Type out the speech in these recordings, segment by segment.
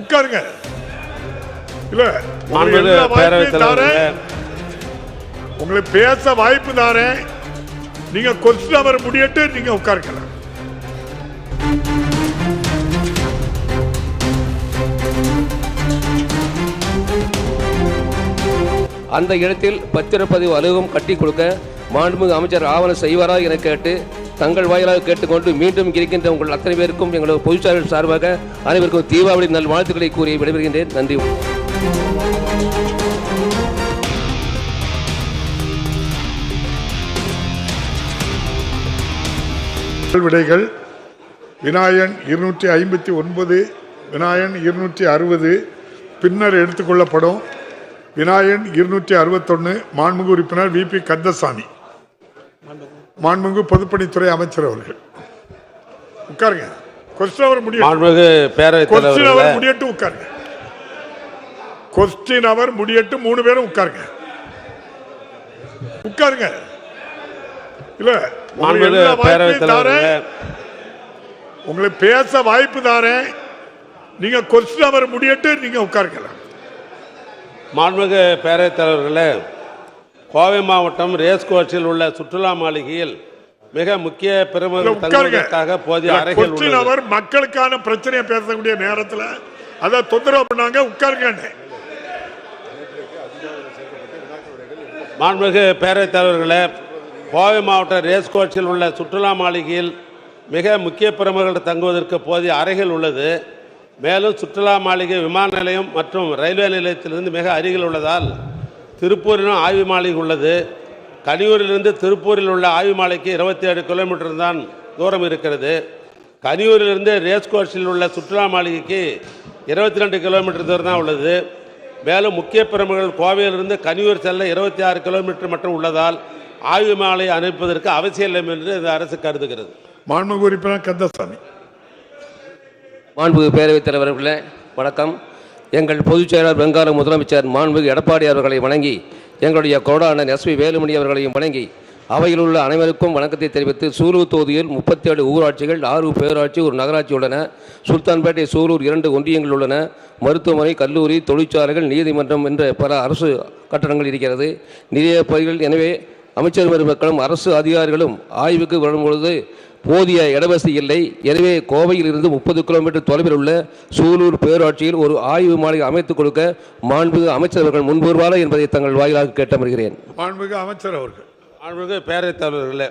உட்காருங்க. இல்ல உங்களுக்கு பேச வாய்ப்பு தாரேன். நீங்க கொஸ்டின் அவர் முடியட்டு நீங்க உட்காருக்கலாம் அந்த இடத்தில் பத்திரப்பதிவு அலுவலகம் கட்டி கொடுக்க மாண்புமிகு அமைச்சர் ஆவணம் செய்வாரா என கேட்டு தங்கள் வாயிலாக கேட்டுக்கொண்டு மீண்டும் இருக்கின்ற உங்கள் அத்தனை பேருக்கும் எங்களது பொதுச்சாளர் சார்பாக அனைவருக்கும் தீபாவளி நல் வாழ்த்துக்களை கூறி விடைபெறுகின்றேன். நன்றி. விடைகள் வினாயன் இருநூற்றி ஐம்பத்தி ஒன்பது வினாயன் இருநூற்றி அறுபது பின்னர் எடுத்துக்கொள்ளப்படும் வினாயன் இருநூற்றி அறுபத்தொன்று மாண்புமிகு உறுப்பினர் வி பி கந்தசாமி. மாண்புமிகு பொதுப்பணித்துறை அமைச்சர் அவர்கள். உட்காருங்க. கொஸ்டின் அவர் முடியும் கொஸ்டின் அவர் முடியட்டும் உட்காருங்க. கொஸ்டின் அவர் முடியட்டும் மூணு பேரும் உட்காருங்க. உட்காருங்க. இல்ல உங்களுக்கு பேச வாய்ப்பு தாரேன். நீங்க கொஸ்டின் அவர் முடியட்டு நீங்க உட்காருக்கலாம் மாண்புமிகு பேரவைத் தலைவர்களே. கோவை மாவட்டம் ரேஸ் கோர்ஸில் உள்ள சுற்றுலா மாளிகையில் மிக முக்கிய உட்காருங்க. தங்குவதற்காக போதிய அறைகள் அவர் மக்களுக்கான பிரச்சனையை பேசக்கூடிய நேரத்துல அத தொந்தரவு பண்ணாங்க உட்காருங்க மாண்புமிகு பேரவைத் தலைவர்களே கோவை மாவட்ட ரேஸ் கோர்ஸில் உள்ள சுற்றுலா மாளிகையில் மிக முக்கிய பிரமுகர்கள் தங்குவதற்கு போதிய அறைகள் உள்ளது. மேலும் சுற்றுலா மாளிகை விமான நிலையம் மற்றும் ரயில்வே நிலையத்திலிருந்து மிக அருகில் உள்ளதால் திருப்பூரிலும் ஆய்வு மாளிகை உள்ளது. கனியூரிலிருந்து திருப்பூரில் உள்ள ஆய்வு மாளிகைக்கு இருபத்தி ஏழு கிலோமீட்டர் தான் தூரம் இருக்கிறது. கனியூரிலிருந்து ரேஸ் கோர்ஸில் உள்ள சுற்றுலா மாளிகைக்கு இருபத்தி ரெண்டு கிலோமீட்டர் தூரம் தான் உள்ளது. மேலும் முக்கிய பிரமுகர்கள் கோவையிலிருந்து கனியூர் செல்ல இருபத்தி ஆறு கிலோமீட்டர் மட்டும் உள்ளதால் ஆய்வு மாலை அனுப்புவதற்கு அவசியம் இல்லை என்று இந்த அரசு கருதுகிறது. மாண்புமிகு உறுப்பினர் கந்தசாமி. மாண்புமிகு பேரவைத் தலைவர்களே வணக்கம். எங்கள் பொதுச் செயலாளர் பெங்கால முதலமைச்சர் மாண்புமிகு எடப்பாடி அவர்களை வணங்கி எங்களுடைய கொடான எஸ் வி வேலுமணி அவர்களையும் வணங்கி அவையில் உள்ள அனைவருக்கும் வணக்கத்தை தெரிவித்து சூலூர் தொகுதியில் முப்பத்தி ஏழு ஊராட்சிகள் ஆறு பேராட்சி ஒரு நகராட்சி உள்ளன. சுல்தான்பேட்டை சூலூர் இரண்டு ஒன்றியங்கள் உள்ளன. மருத்துவமனை கல்லூரி தொழிற்சாலைகள் நீதிமன்றம் என்ற பல அரசு கட்டடங்கள் இருக்கிறது. நிறைய பகுதிகள் எனவே அமைச்சர் பெருமக்களும் அரசு அதிகாரிகளும் ஆய்வுக்கு வரும்பொழுது போதிய இடவசதி இல்லை. எனவே கோவையில் இருந்து முப்பது கிலோமீட்டர் தொலைவில் உள்ள சூலூர் பேராட்சியில் ஒரு ஆய்வு மாளிகை அமைத்துக் கொடுக்க மாண்புமிகு அமைச்சர்கள் முன்வருவாரா என்பதை தங்கள் வாயிலாக கேட்டமர்கிறேன். மாண்புமிகு அமைச்சர் அவர்கள். மாண்புமிகு பேரவைத் தலைவர்களே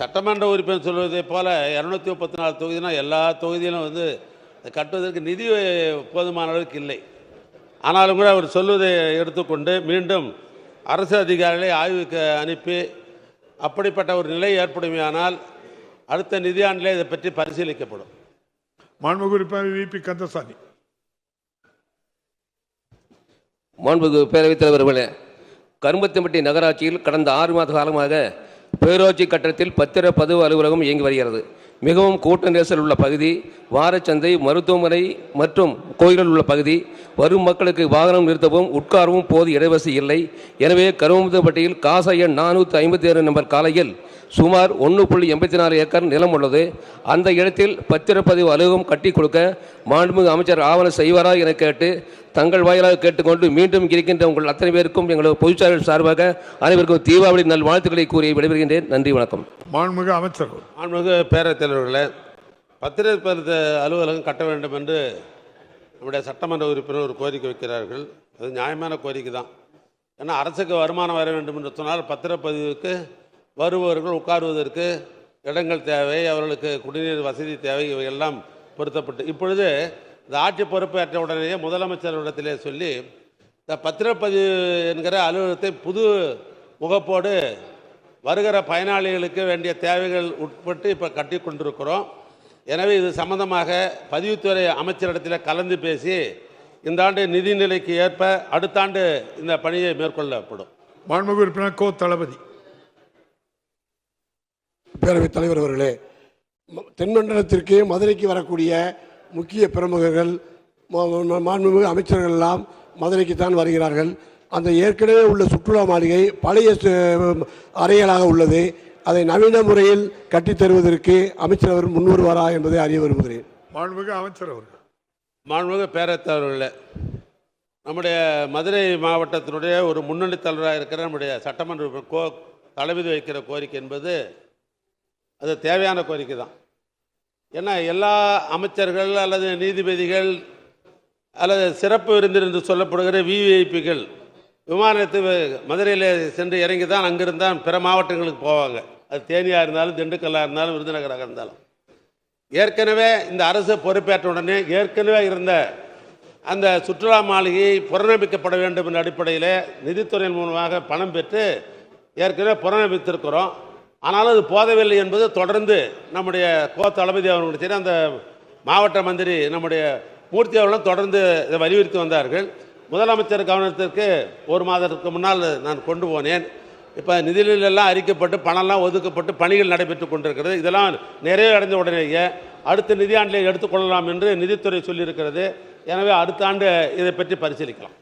சட்டமன்ற உறுப்பினர் சொல்வதைப் போல இரநூத்தி முப்பத்தி நாலு தொகுதினா எல்லா தொகுதியிலும் வந்து கட்டுவதற்கு நிதி போதுமான அளவுக்கு இல்லை. ஆனாலும் கூட அவர் சொல்வதை எடுத்துக்கொண்டு மீண்டும் அரசு அதிகாரிகளை ஆய்வுக்கு அனுப்பி அப்படிப்பட்ட ஒரு நிலை ஏற்படுமையானால் அடுத்த நிதியாண்டிலே இதை பற்றி பரிசீலிக்கப்படும். மாண்புமிகு உறுப்பினர் வி பி கந்தசாமி. மாண்புமிகு பேரவைத் தலைவர்களே கரும்பத்தம்பட்டி நகராட்சியில் கடந்த ஆறு மாத காலமாக பேரூராட்சி கட்டடத்தில் பத்திர பதிவு அலுவலகம் இயங்கி வருகிறது. மிகவும் கூட்ட நெரிசல் உள்ள பகுதி வாரச்சந்தை மருத்துவமனை மற்றும் கோயில்கள் உள்ள பகுதி. வரும் மக்களுக்கு வாகனம் நிறுத்தவும் உட்காரவும் போது இடைவசதி இல்லை. எனவே கருவமுத்தப்பட்டியில் காச எண் நானூற்றி ஐம்பத்தி ஏழு நம்பர் காலையில் சுமார் ஒன்று புள்ளி எண்பத்தி நாலு ஏக்கர் நிலம் உள்ளது. அந்த இடத்தில் பத்திரப்பதிவு அலுவலகம் கட்டி கொடுக்க மாண்புமிகு அமைச்சர் ஆவணம் செய்வாரா என கேட்டு தங்கள் வாயிலாக கேட்டுக்கொண்டு மீண்டும் இருக்கின்ற உங்கள் அத்தனை பேருக்கும் எங்களது பொதுச்சாளர் சார்பாக அனைவருக்கும் தீபாவளி நல் வாழ்த்துக்களை கூறி விடைபெறுகின்றேன். நன்றி வணக்கம். மாண்புமிகு அமைச்சர். அவர்கள். மாண்புமிகு பேரவைத் தலைவர்களே பத்திரப்பதிவு அலுவலகம் கட்ட வேண்டும் என்று நம்முடைய சட்டமன்ற உறுப்பினர் ஒரு கோரிக்கை வைக்கிறார்கள். அது நியாயமான கோரிக்கை தான். ஏன்னா அரசுக்கு வருமானம் வர வேண்டும் என்று சொன்னால் பத்திரப்பதிவுக்கு வருபவர்கள் உட்காருவதற்கு இடங்கள் தேவை அவர்களுக்கு குடிநீர் வசதி தேவை இவையெல்லாம் பொருத்தப்பட்டு. இப்பொழுது இந்த ஆட்சி பொறுப்பேற்ற உடனேயே முதலமைச்சரிடத்திலே சொல்லி இந்த பத்திரப்பதிவு என்கிற அலுவலகத்தை புது முகப்போடு வருகிற பயனாளிகளுக்கு வேண்டிய தேவைகள் உட்பட்டு இப்போ கட்டி கொண்டிருக்கிறோம். எனவே இது சம்பந்தமாக பதிவுத்துறை அமைச்சரிடத்தில் கலந்து பேசி இந்த ஆண்டு நிதிநிலைக்கு ஏற்ப அடுத்த ஆண்டு இந்த பணியை மேற்கொள்ளப்படும். மாண்புமிகு உறுப்பினர் கோ தளபதி. பேரவைத் தலைவர் அவர்களே தென்மண்டலத்திற்கு மதுரைக்கு வரக்கூடிய முக்கிய பிரமுகர்கள் மாண்புமிகு அமைச்சர்கள் எல்லாம் மதுரைக்கு தான் வருகிறார்கள். அந்த ஏற்கனவே உள்ள சுற்றுலா மாளிகை பழைய அறைகளாக உள்ளது. அதை நவீன முறையில் கட்டித் தருவதற்கு அமைச்சர் அவர் முன்வருவாரா என்பதை அறிய விரும்புகிறேன். மாண்புமிகு அமைச்சர் அவர்கள். மாண்புமிகு பேரத்தவர்களே நம்முடைய மதுரை மாவட்டத்தினுடைய ஒரு முன்னணி தலைவராக இருக்கிற நம்முடைய சட்டமன்ற கோ தளபதி வைக்கிற கோரிக்கை என்பது அது தேவையான கோரிக்கை தான் ஏன்னா எல்லா அமைச்சர்கள் அல்லது நீதிபதிகள் அல்லது சிறப்பு விருந்தினர் என்று சொல்லப்படுகிற விவிஐபிகள் விமானத்தில் மதுரையில் சென்று இறங்கி தான் அங்கிருந்து தான் பிற மாவட்டங்களுக்கு போவாங்க. அது தேனியாக இருந்தாலும் திண்டுக்கல்லாக இருந்தாலும் விருதுநகராக இருந்தாலும். ஏற்கனவே இந்த அரசு பொறுப்பேற்ற உடனே ஏற்கனவே இருந்த அந்த சுற்றுலா மாளிகை புறநம்பிக்கப்பட வேண்டும் என்ற அடிப்படையில் நிதித்துறையின் மூலமாக பணம் பெற்று ஏற்கனவே புறநம்பித்திருக்கிறோம் ஆனாலும் அது போதவில்லை என்பது தொடர்ந்து நம்முடைய கோ தளபதி அவர்களும் சரி அந்த மாவட்ட மந்திரி நம்முடைய மூர்த்தி அவர்களும் தொடர்ந்து இதை வலியுறுத்தி வந்தார்கள். முதலமைச்சர் கவனத்திற்கு ஒரு மாதத்துக்கு முன்னால் நான் கொண்டு போனேன். இப்போ நிதியிலெல்லாம் அறிக்கப்பட்டு பணம்லாம் ஒதுக்கப்பட்டு பணிகள் நடைபெற்று கொண்டிருக்கிறது. இதெல்லாம் நிறைவடைந்த உடனேயே அடுத்த நிதியாண்டிலே எடுத்துக்கொள்ளலாம் என்று நிதித்துறை சொல்லியிருக்கிறது. எனவே அடுத்த ஆண்டு இதை பற்றி பரிசீலிக்கலாம்.